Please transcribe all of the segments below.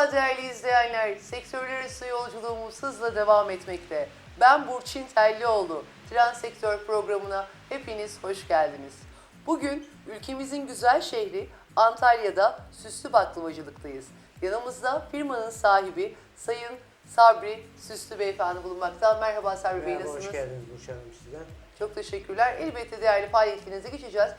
Merhaba değerli izleyenler. Sektörler arası yolculuğumuz hızla devam etmekte. Ben Burçin Tellioğlu. Tren Sektör programına hepiniz hoş geldiniz. Bugün ülkemizin güzel şehri Antalya'da süslü baklavacılıktayız. Yanımızda firmanın sahibi Sayın Sabri Süslü Beyefendi bulunmakta. Merhaba Sabri Bey Merhaba, nasılsınız? hoş geldiniz Burç Hanım sizden. Çok teşekkürler. Elbette değerli faaliyetlerinize geçeceğiz.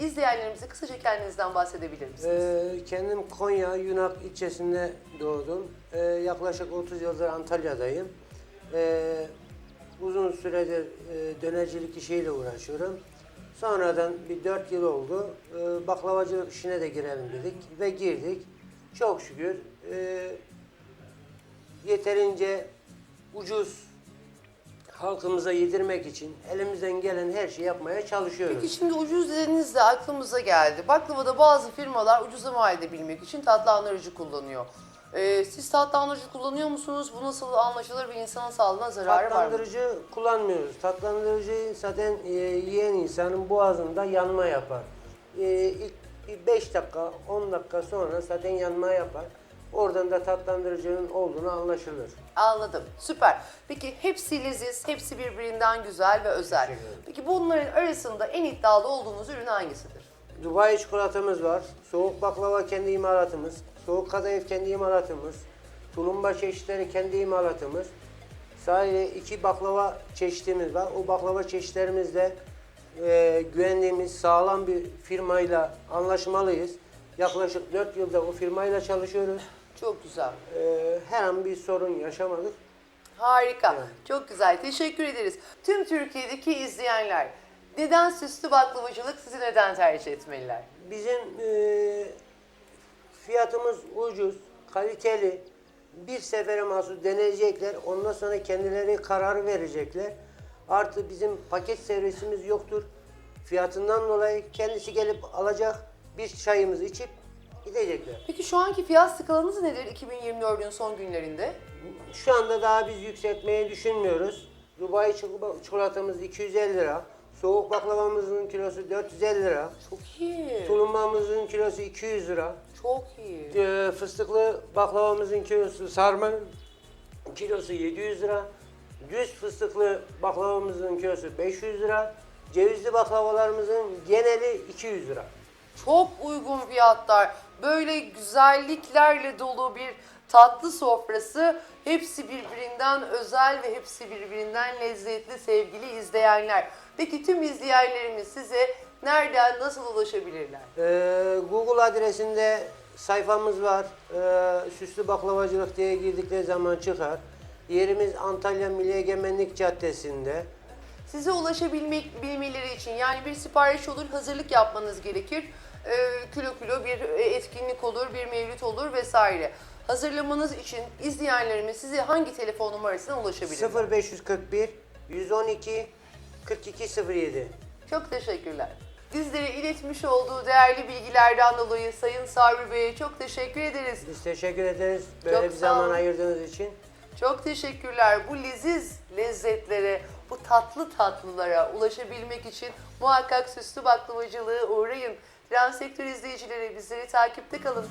İzleyenlerimize kısaca kendinizden bahsedebilir misiniz? Ee, kendim Konya Yunak ilçesinde doğdum. Ee, yaklaşık 30 yıldır Antalya'dayım. Ee, uzun süredir e, dönercilik işiyle uğraşıyorum. Sonradan bir 4 yıl oldu. Ee, baklavacılık işine de girelim dedik ve girdik. Çok şükür e, yeterince ucuz halkımıza yedirmek için elimizden gelen her şeyi yapmaya çalışıyoruz. Peki şimdi ucuz dediğinizde aklımıza geldi. Baklavada bazı firmalar ucuza edebilmek için tatlandırıcı kullanıyor. Ee, siz tatlandırıcı kullanıyor musunuz? Bu nasıl anlaşılır ve insanın sağlığına zararı var mı? Tatlandırıcı kullanmıyoruz. Tatlandırıcı zaten e, yiyen insanın boğazında yanma yapar. E, ilk 5 dakika, 10 dakika sonra zaten yanma yapar. Oradan da tatlandırıcının olduğunu anlaşılır. Anladım. Süper. Peki hepsi leziz, hepsi birbirinden güzel ve özel. Teşekkür ederim. Peki bunların arasında en iddialı olduğunuz ürün hangisidir? Dubai çikolatamız var. Soğuk baklava kendi imalatımız. Soğuk kadayıf kendi imalatımız. Tulumba çeşitleri kendi imalatımız. Sadece iki baklava çeşitimiz var. O baklava çeşitlerimizde e, güvendiğimiz sağlam bir firmayla anlaşmalıyız. Yaklaşık 4 yılda o firmayla çalışıyoruz. Çok güzel. E, her an bir sorun yaşamadık. Harika. Evet. Çok güzel. Teşekkür ederiz. Tüm Türkiye'deki izleyenler neden süslü baklavacılık sizi neden tercih etmeliler? Bizim e, fiyatımız ucuz, kaliteli. Bir sefere mahsus deneyecekler. Ondan sonra kendileri karar verecekler. Artı bizim paket servisimiz yoktur. Fiyatından dolayı kendisi gelip alacak. Bir çayımızı içip gidecekler. Peki şu anki fiyat skalanız nedir 2024'ün son günlerinde? Şu anda daha biz yükseltmeyi düşünmüyoruz. Dubai çikolata- çikolatamız 250 lira. Soğuk baklavamızın kilosu 450 lira. Çok iyi. Tulumbamızın kilosu 200 lira. Çok iyi. Ee, fıstıklı baklavamızın kilosu, sarmanın kilosu 700 lira. Düz fıstıklı baklavamızın kilosu 500 lira. Cevizli baklavalarımızın geneli 200 lira. Çok uygun fiyatlar. Böyle güzelliklerle dolu bir tatlı sofrası. Hepsi birbirinden özel ve hepsi birbirinden lezzetli sevgili izleyenler. Peki tüm izleyenlerimiz size nereden nasıl ulaşabilirler? Ee, Google adresinde sayfamız var. Ee, Süslü Baklavacılık diye girdikleri zaman çıkar. Yerimiz Antalya Milli Egemenlik Caddesi'nde. Size ulaşabilmek bilmeleri için yani bir sipariş olur, hazırlık yapmanız gerekir. Ee, kilo kilo bir e, etkinlik olur, bir mevlüt olur vesaire. Hazırlamanız için izleyenlerimiz size hangi telefon numarasına ulaşabilirler? 0541 112 4207. Çok teşekkürler. Bizlere iletmiş olduğu değerli bilgilerden dolayı Sayın Sabri Bey'e çok teşekkür ederiz. Biz teşekkür ederiz böyle Çok bir sağ zaman olun. ayırdığınız için. Çok teşekkürler. Bu leziz lezzetlere, bu tatlı tatlılara ulaşabilmek için muhakkak süslü baklavacılığı uğrayın. Tren sektör izleyicileri bizleri takipte kalın.